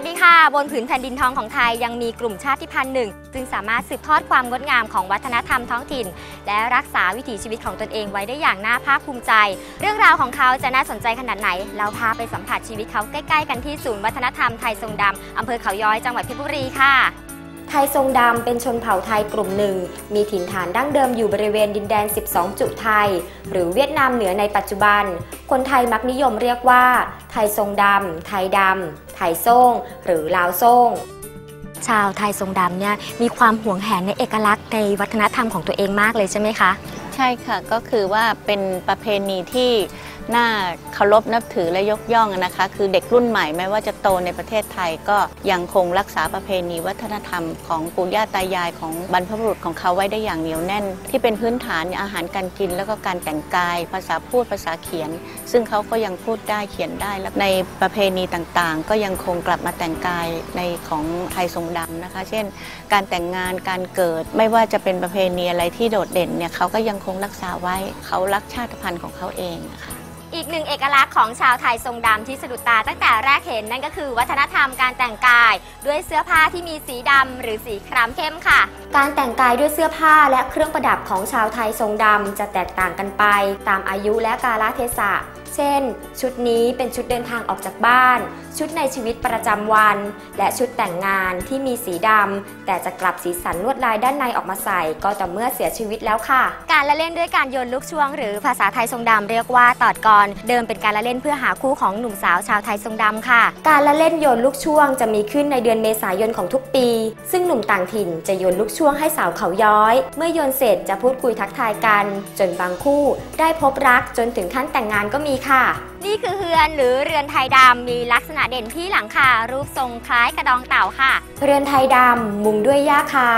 สดีค่ะ บนผืนแผ่นดินทองของไทยยังมีกลุ่มชาติพันธุ์หนึ่งซึ่งสามารถสืบทอดความงดงามของวัฒนธรรมท้องถิ่น และรักษาวิถีชีวิตของตนเองไว้ได้อย่างน่าภาคภูมิใจ เรื่องราวของเขาจะน่าสนใจขนาดไหน เราพาไปสัมผัสชีวิตเขาใกล้ ๆ กันที่ศูนย์วัฒนธรรมไทยทรงดำอำเภอเขาย้อยจังหวัดเพชรบุรีค่ะไทยทรงดำเป็นชนเผ่าไทยกลุ่มหนึ่ง มีถิ่นฐานดั้งเดิมอยู่บริเวณดินแดน 12 จุดไทย หรือเวียดนามเหนือในปัจจุบัน คนไทยมักนิยมเรียกว่า ไทยทรงดำ ไทยดำไทยส่งหรือลาวส่งชาวไทยทรงดำเนี่ยมีความหวงแหนในเอกลักษณ์ในวัฒนธรรมของตัวเองมากเลยใช่ไหมคะ ใช่ค่ะก็คือว่าเป็นประเพณีที่ น่าเคารพนับถือและยกย่องนะคะ คือเด็กรุ่นใหม่ไม่ว่าจะโตในประเทศไทยก็ยังคงรักษาประเพณีวัฒนธรรมของปู่ย่าตายายของบรรพบุรุษของเขาไว้ได้อย่างเหนียวแน่น ที่เป็นพื้นฐานอาหารการกิน แล้วก็การแต่งกาย ภาษาพูดภาษาเขียน ซึ่งเขาก็ยังพูดได้เขียนได้และในประเพณีต่างๆ ก็ยังคงกลับมาแต่งกายในของไทยทรงดำนะคะ เช่น การแต่งงานการเกิดไม่ว่าจะเป็นประเพณีอะไรที่โดดเด่นเนี่ยเขาก็ยังคงรักษาไว้เขารักชาติพันธุ์ของเขาเองนะคะ อีกหนึ่งเอกลักษณ์ของชาวไทยทรงดำที่สะดุดตาตั้งแต่แรกเห็นนั่นก็คือ วัฒนธรรมการแต่งกาย ด้วยเสื้อผ้าที่มีสีดำหรือสีครามเข้มค่ะ การแต่งกายด้วยเสื้อผ้าและเครื่องประดับของชาวไทยทรงดำจะแตกต่างกันไป ตามอายุและกาลเทศะเช่น ชุดนี้เป็นชุดเดินทางออกจากบ้าน ชุดในชีวิตประจำวัน และชุดแต่งงานที่มีสีดำแต่จะกลับสีสันลวดลายด้านในออกมาใส่ ก็ต่อเมื่อเสียชีวิตแล้วค่ะ การละเล่นด้วยการโยนลูกช่วงหรือภาษาไทยทรงดำเรียกว่าตอดกอร เดิมเป็นการละเล่นเพื่อหาคู่ของหนุ่มสาวชาวไทยทรงดำค่ะ การละเล่นโยนลูกช่วงจะมีขึ้นในเดือนเมษายนของทุกปี ซึ่งหนุ่มต่างถิ่นจะโยนลูกช่วงให้สาวเขาย้อย เมื่อโยนเสร็จจะพูดคุยทักทายกัน จนบางคู่ ได้พบรักจนถึงขั้นแต่งงานก็มีค่ะ นี่คือเฮือนหรือเรือนไทยดำมีลักษณะเด่นที่หลังคารูปทรงคล้ายกระดองเต่าค่ะ เรือนไทยดำมุงด้วยหญ้าคา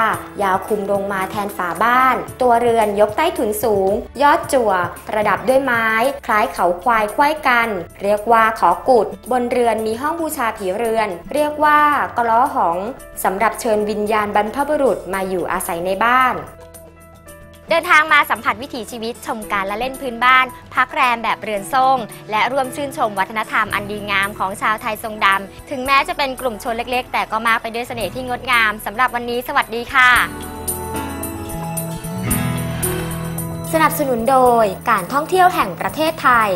ยาวคุมลงมาแทนฝาบ้าน ตัวเรือนยกใต้ถุนสูง ยอดจั่ว ประดับด้วยไม้ คล้ายเขาควายควายกัน เรียกว่าขอกุด บนเรือนมีห้องบูชาผีเรือน เรียกว่ากล้อหองสำหรับเชิญวิญญาณบรรพบุรุษมาอยู่อาศัยในบ้าน เดินทางมาสัมผัสวิถีชีวิตชมการละเล่นพื้นบ้าน พักแรมแบบเรือนทรง และร่วมชื่นชมวัฒนธรรมอันดีงามของชาวไทยทรงดำ ถึงแม้จะเป็นกลุ่มชนเล็ก ๆ แต่ก็มากไปด้วยเสน่ห์ที่งดงามสำหรับวันนี้สวัสดีค่ะ สนับสนุนโดยการท่องเที่ยวแห่งประเทศไทย